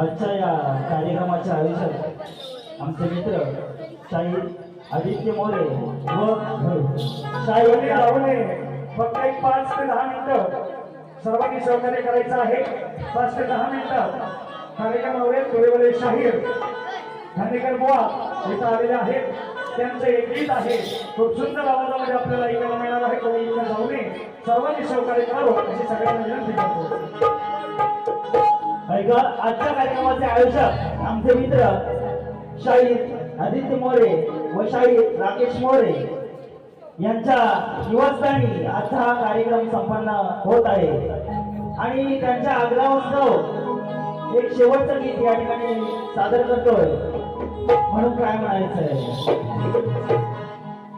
आजच्या या कार्यक्रमाच्या आयुष्यात आमचे मित्र साई आदित्य मोरे व साई राहुले फक्त एक पाच ते दहा मिनिटं सर्वांनी सहकार्य करायचं आहे. पाच ते दहा मिनिटं. कार्यक्रमावर थोडेवेळे शाहीर खांडेकर बुवा इथं आलेले आहेत. त्यांचं एक गीत आहे. खूप सुंदर आवाजामध्ये आपल्याला ऐकायला मिळणार आहे. कोणी इकडे जाऊ नये सर्वांनी सहकार्य करावं अशी सगळ्यांना विनंती करतो. ऐका आजच्या कार्यक्रमाचे आयोजक आमचे मित्र शाहीर आदित्य मोरे व शाहीर राकेश मोरे यांच्या निवासस्थानी आजचा हा कार्यक्रम संपन्न होत आहे. आणि त्यांच्या आग्रहास्तव एक शेवटचं गीत या ठिकाणी सादर करतोय. म्हणून काय म्हणायचं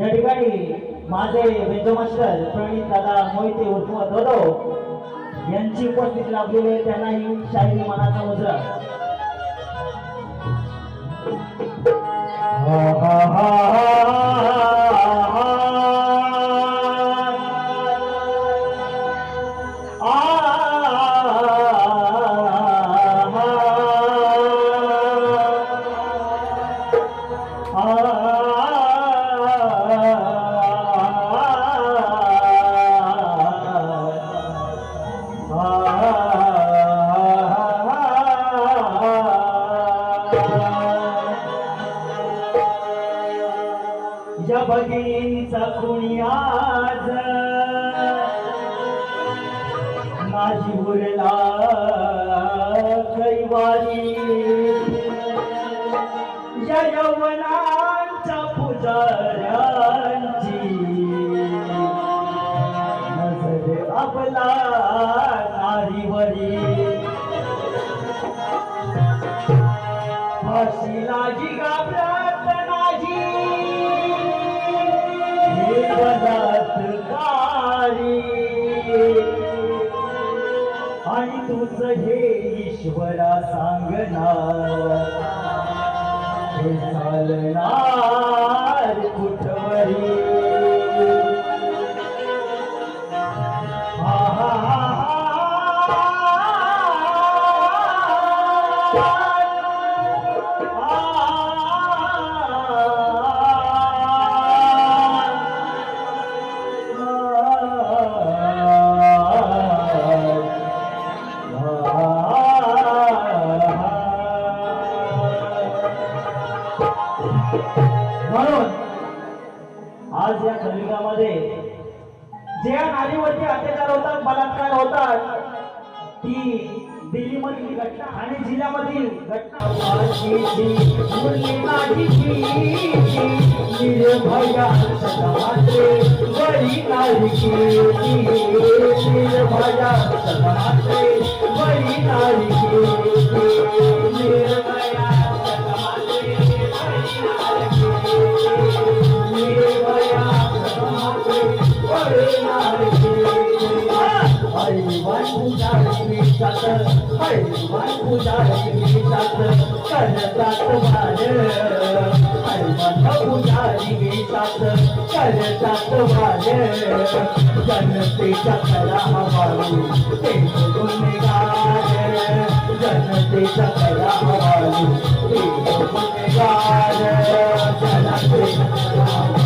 या ठिकाणी माझे वेदमास्टर प्रणित दादा मोहिते उर्फ दोदो यांची उपस्थिती लाभलेली आहे. त्यांनाही शाहीर मनाचा मुद्रा तुझ्या भगिनीचा कुणी आज? माझी उरला कैवारी. या यवनांच्या पुजाऱ्यांची नजर आपला नारीवरी. फाशी लागी गाबरा आणि तुझ हे ईश्वरा सांगणार हे चालणार. म्हणून आज या कलिकामध्ये ज्या नारीवरती अत्याचार होतात बलात्कार होतात ती दिल्लीमधील घटना आणि जिल्ह्यामधील घटना जनतेच्या कला हवाली ते गुन्हेगार जनतेच्या कला हवाली ते गुन्हेगार जनतेच्या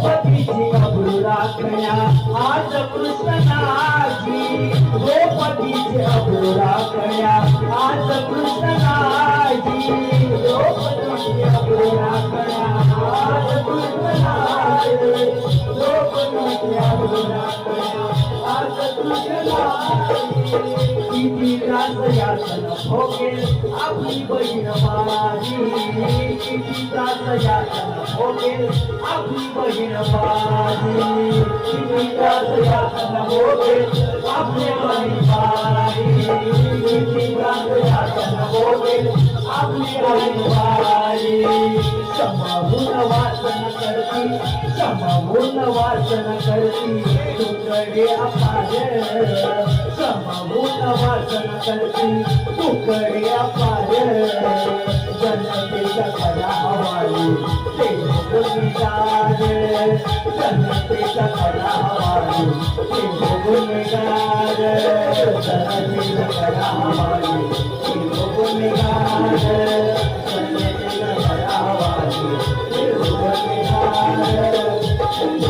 द्रौपदीची अब्रू राखण्या आज कृष्णाजी द्रौपदीची अब्रू राखण्या आज कृष्णाजी द्रौपदीची अब्रू राखण्या आज कृष्णाजी अब्रू राखण्या आज सयासन भोगे अपनी बहन पारी इनका सयासन भोगे अपनी बहन पारी इनका सयासन भोगे अपने बहन पारी इनका सयासन भोगे अपनी बहन पारी समून वासन करती समून वासन करती तू करे अपार समा अपार वाचन करती तुकड्या अपार जनतेच्या खरा हवाली ते भोगुनिगार खरा ते खरा ते खरा ते